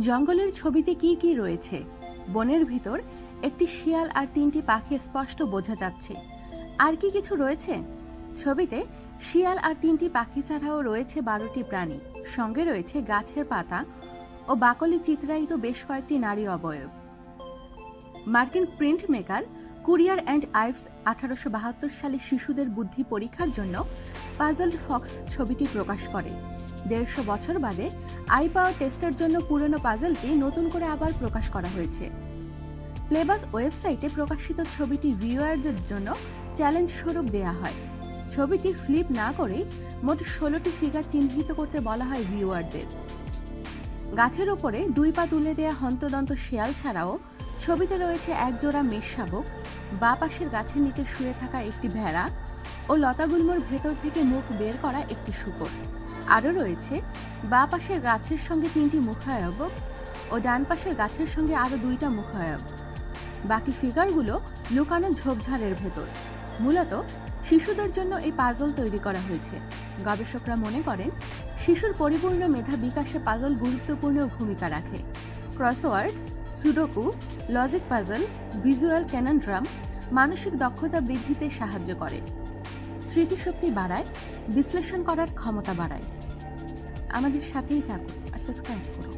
জঙ্গলের ছবিতে কি কি রয়েছে? বনের ভিতর একটি শিয়াল আর তিনটি পাখি স্পষ্ট বোঝা যাচ্ছে। আর কি কিছু রয়েছে? ছবিতে শিয়াল আর তিনটি পাখি ছাড়াও রয়েছে বারোটি প্রাণী। সঙ্গে রয়েছে গাছের পাতা ও বাকলি চিত্রায়িত বেশ কয়েকটি নারী অবয়ব। মার্কিন print maker Currier and Ives আঠারোশো বাহাত্তর সালে শিশুদের বুদ্ধি পরীক্ষার জন্য পাজলড ফক্স ছবিটি প্রকাশ করে। দেড়শো বছর বাদে আই পাওয়ার টেস্টের জন্য পুরনো পাজলটি নতুন করে আবার প্রকাশ করা হয়েছে। প্লেবাস ওয়েবসাইটে প্রকাশিত ছবিটি ভিউয়ারদের জন্য চ্যালেঞ্জ স্বরূপ দেয়া হয়। ছবিটি ফ্লিপ না করে মোট ষোলোটি ফিগার চিহ্নিত করতে বলা হয় ভিউয়ারদের। গাছের ওপরে দুই পা তুলে দেয়া হন্তদন্ত শেয়াল ছাড়াও ছবিতে রয়েছে একজোড়া মেষ শাবক। বা পাশের গাছের নিচে শুয়ে থাকা একটি ভেড়া ও লতাগুল্মর ভেতর থেকে মুখ বের করা একটি শুকর। আরও রয়েছে, বা পাশের গাছের সঙ্গে তিনটি মুখায়ব ও ডান পাশের গাছের সঙ্গে আরও দুইটা মুখায়ব। বাকি ফিগারগুলো লুকানো ঝোপঝাড়ের ভেতর। মূলত শিশুদের জন্য এই পাজল তৈরি করা হয়েছে। গবেষকরা মনে করেন, শিশুর পরিপূর্ণ মেধা বিকাশে পাজল গুরুত্বপূর্ণ ভূমিকা রাখে। Crossword, sudoku, logic puzzle, visual conundrum মানসিক দক্ষতা বৃদ্ধিতে সাহায্য করে। স্মৃতিশক্তি বাড়ায়, বিশ্লেষণ করার ক্ষমতা বাড়ায়। আমাদের সাথেই থাকুন আর সাবস্ক্রাইব করুন।